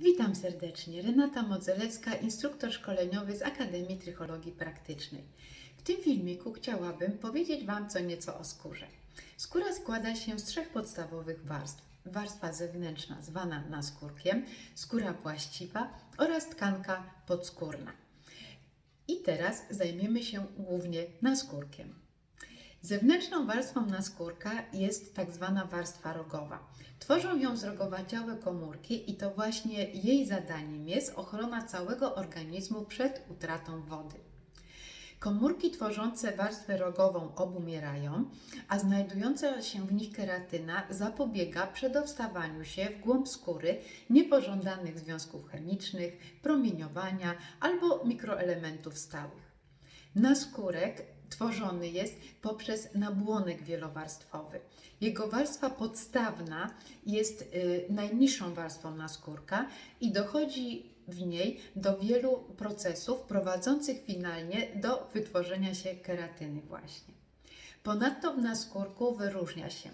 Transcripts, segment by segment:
Witam serdecznie. Renata Modzelewska, instruktor szkoleniowy z Akademii Trychologii Praktycznej. W tym filmiku chciałabym powiedzieć Wam co nieco o skórze. Skóra składa się z trzech podstawowych warstw. Warstwa zewnętrzna zwana naskórkiem, skóra właściwa oraz tkanka podskórna. I teraz zajmiemy się głównie naskórkiem. Zewnętrzną warstwą naskórka jest tak zwana warstwa rogowa. Tworzą ją zrogowaciałe komórki i to właśnie jej zadaniem jest ochrona całego organizmu przed utratą wody. Komórki tworzące warstwę rogową obumierają, a znajdująca się w nich keratyna zapobiega przedostawaniu się w głąb skóry niepożądanych związków chemicznych, promieniowania albo mikroelementów stałych. Naskórek tworzony jest poprzez nabłonek wielowarstwowy. Jego warstwa podstawna jest y, najniższą warstwą naskórka i dochodzi w niej do wielu procesów prowadzących finalnie do wytworzenia się keratyny właśnie. Ponadto w naskórku wyróżnia się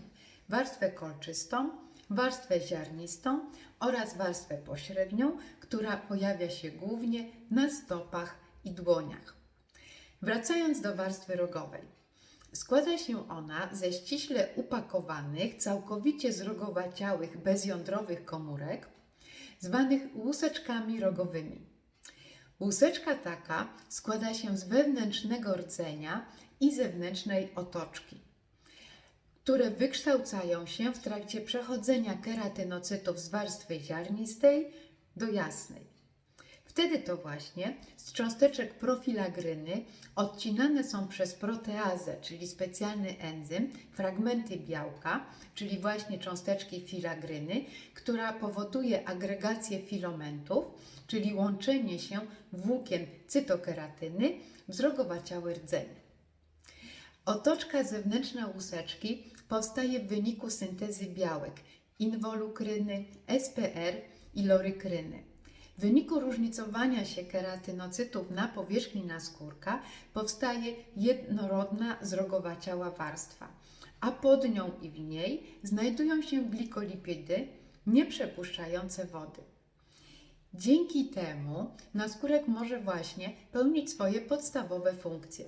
warstwę kolczystą, warstwę ziarnistą oraz warstwę pośrednią, która pojawia się głównie na stopach i dłoniach. Wracając do warstwy rogowej. Składa się ona ze ściśle upakowanych, całkowicie zrogowaciałych, bezjądrowych komórek, zwanych łuseczkami rogowymi. Łuseczka taka składa się z wewnętrznego rdzenia i zewnętrznej otoczki, które wykształcają się w trakcie przechodzenia keratynocytów z warstwy ziarnistej do jasnej. Wtedy to właśnie z cząsteczek profilagryny odcinane są przez proteazę, czyli specjalny enzym, fragmenty białka, czyli właśnie cząsteczki filagryny, która powoduje agregację filamentów, czyli łączenie się włókien cytokeratyny w zrogowaciałe rdzenie. Otoczka zewnętrzna łuseczki powstaje w wyniku syntezy białek inwolukryny, SPR i lorykryny. W wyniku różnicowania się keratynocytów na powierzchni naskórka powstaje jednorodna zrogowaciała warstwa, a pod nią i w niej znajdują się glikolipidy nieprzepuszczające wody. Dzięki temu naskórek może właśnie pełnić swoje podstawowe funkcje.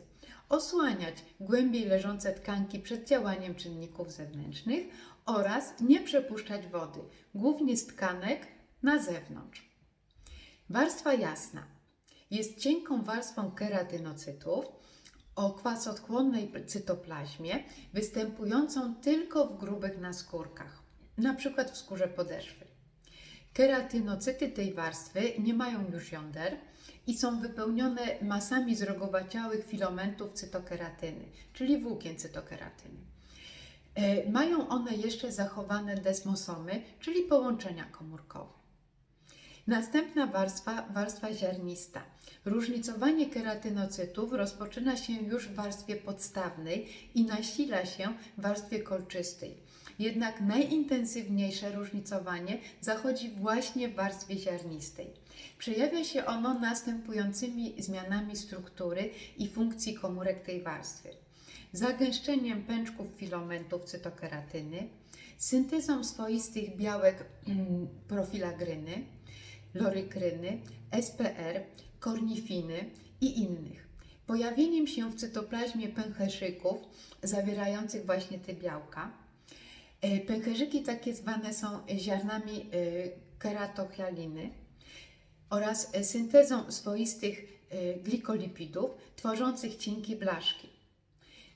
Osłaniać głębiej leżące tkanki przed działaniem czynników zewnętrznych oraz nie przepuszczać wody, głównie z tkanek na zewnątrz. Warstwa jasna jest cienką warstwą keratynocytów o kwasoodchłonnej cytoplazmie, występującą tylko w grubych naskórkach, np. w skórze podeszwy. Keratynocyty tej warstwy nie mają już jąder i są wypełnione masami zrogowaciałych filamentów cytokeratyny, czyli włókien cytokeratyny. E, Mają one jeszcze zachowane desmosomy, czyli połączenia komórkowe. Następna warstwa, warstwa ziarnista. Różnicowanie keratynocytów rozpoczyna się już w warstwie podstawnej i nasila się w warstwie kolczystej. Jednak najintensywniejsze różnicowanie zachodzi właśnie w warstwie ziarnistej. Przejawia się ono następującymi zmianami struktury i funkcji komórek tej warstwy. Zagęszczeniem pęczków filamentów cytokeratyny, syntezą swoistych białek mm, profilagryny, lorykryny, SPR, kornifiny i innych. Pojawieniem się w cytoplazmie pęcherzyków zawierających właśnie te białka. E, Pęcherzyki takie zwane są ziarnami e, keratochialiny oraz e, syntezą swoistych glikolipidów tworzących cienkie blaszki.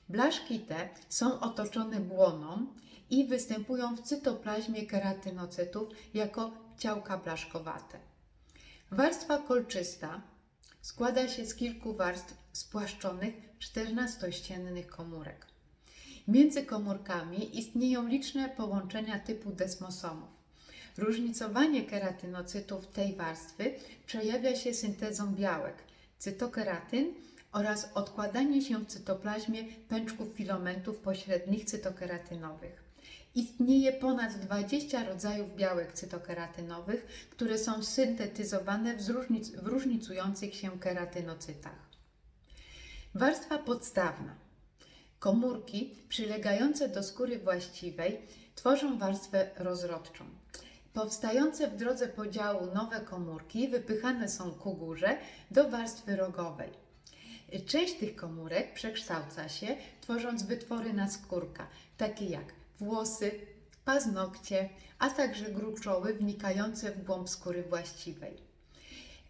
Blaszki te są otoczone błoną i występują w cytoplazmie keratynocytów jako ciałka blaszkowate. Warstwa kolczysta składa się z kilku warstw spłaszczonych 14-ściennych komórek. Między komórkami istnieją liczne połączenia typu desmosomów. Różnicowanie keratynocytów tej warstwy przejawia się syntezą białek, cytokeratyn oraz odkładanie się w cytoplazmie pęczków filamentów pośrednich cytokeratynowych. Istnieje ponad 20 rodzajów białek cytokeratynowych, które są syntetyzowane w, zróżnic w różnicujących się keratynocytach. Warstwa podstawna. Komórki przylegające do skóry właściwej tworzą warstwę rozrodczą. Powstające w drodze podziału nowe komórki wypychane są ku górze do warstwy rogowej. Część tych komórek przekształca się, tworząc wytwory naskórka, takie jak włosy, paznokcie, a także gruczoły wnikające w głąb skóry właściwej.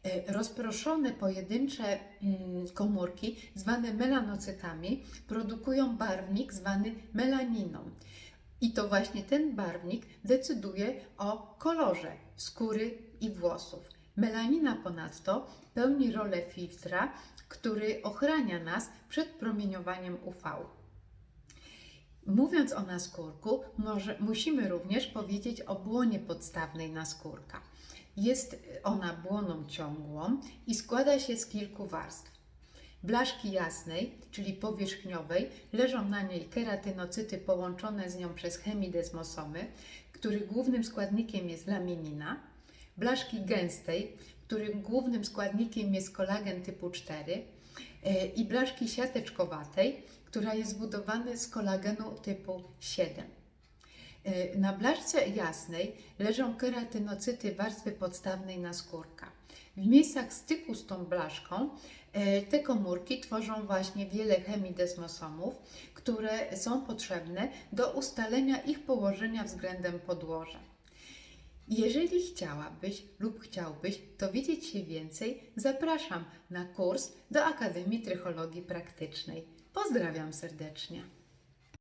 E, Rozproszone pojedyncze mm, komórki, zwane melanocytami, produkują barwnik zwany melaniną. I to właśnie ten barwnik decyduje o kolorze skóry i włosów. Melanina ponadto pełni rolę filtra, który ochrania nas przed promieniowaniem UV. Mówiąc o naskórku, może, musimy również powiedzieć o błonie podstawnej naskórka. Jest ona błoną ciągłą i składa się z kilku warstw. Blaszki jasnej, czyli powierzchniowej, leżą na niej keratynocyty połączone z nią przez hemidesmosomy, których głównym składnikiem jest laminina. Blaszki gęstej, którym głównym składnikiem jest kolagen typu 4 e, i blaszki siateczkowatej, która jest zbudowana z kolagenu typu 7. E, Na blaszce jasnej leżą keratynocyty warstwy podstawnej naskórka. W miejscach styku z tą blaszką e, te komórki tworzą właśnie wiele hemidesmosomów, które są potrzebne do ustalenia ich położenia względem podłoża. Jeżeli chciałabyś lub chciałbyś dowiedzieć się więcej, zapraszam na kurs do Akademii Trychologii Praktycznej. Pozdrawiam serdecznie.